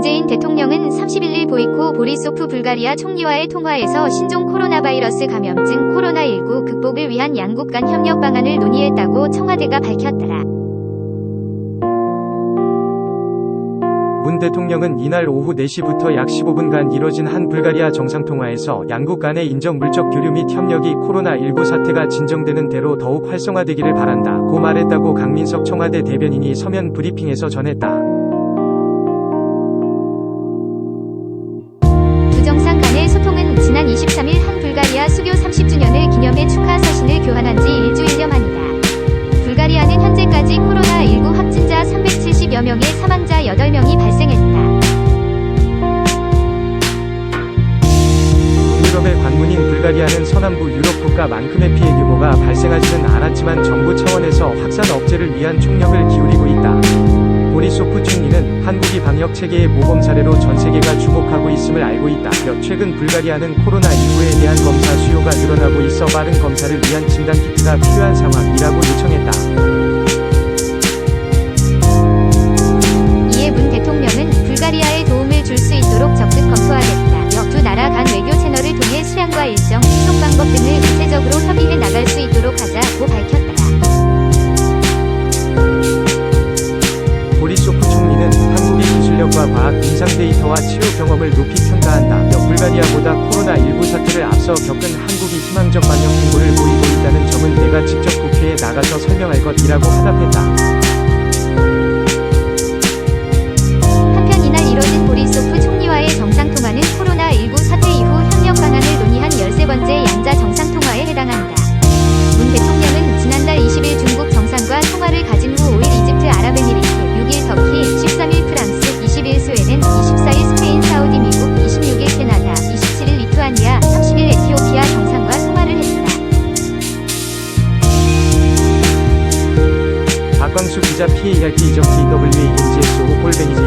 문재인 대통령은 31일 보이코 보리소프 불가리아 총리와의 통화에서 신종 코로나 바이러스 감염증 코로나19 극복을 위한 양국 간 협력 방안을 논의했다고 청와대가 밝혔다. 문 대통령은 이날 오후 4시부터 약 15분간 이뤄진 한 불가리아 정상통화에서 양국 간의 인적 물적 교류 및 협력이 코로나19 사태가 진정되는 대로 더욱 활성화되기를 바란다. 고 말했다고 강민석 청와대 대변인이 서면 브리핑에서 전했다. 20일까지 현재까지 코로나19 확진자 370여 명의 사망자 8명이 발생했다. 유럽의 관문인 불가리아는 서남부 유럽 국가만큼의 피해 규모가 발생하지는 않았지만 정부 차원에서 확산 억제를 위한 총력을 기울이고 있다. 보리소프 총리는 한국이 방역 체계의 모범 사례로 전 세계가 주목하고 있음을 알고 있다. 며 최근 불가리아는 코로나19에 대한 검사 수요가 늘어나고 있어 빠른 검사를 위한 진단 키트가 필요한 상황이라고 요청했다. 이에 문 대통령은 불가리아에 도움을 줄 수 있도록 적극 검토하겠다. 며 두 나라 간 외교 채널을 통해 수량과 일정, 소통 방법 등을 데이터와 치료 경험을 높이 평가한다며 불가리아보다 코로나19 사태를 앞서 겪은 한국이 희망적 방역 행보를 보이고 있다는 점은 내가 직접 국회에 나가서 설명할 것이라고 화답했다. 박광수 기자 PARP-DWANGSO 홀뱅이지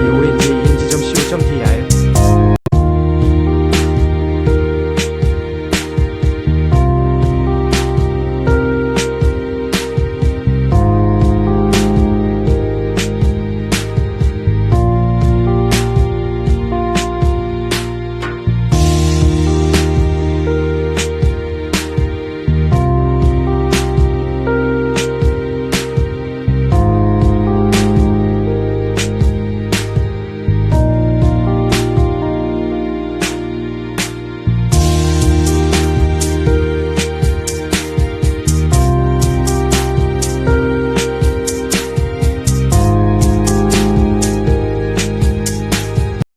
ONGANG.co.kr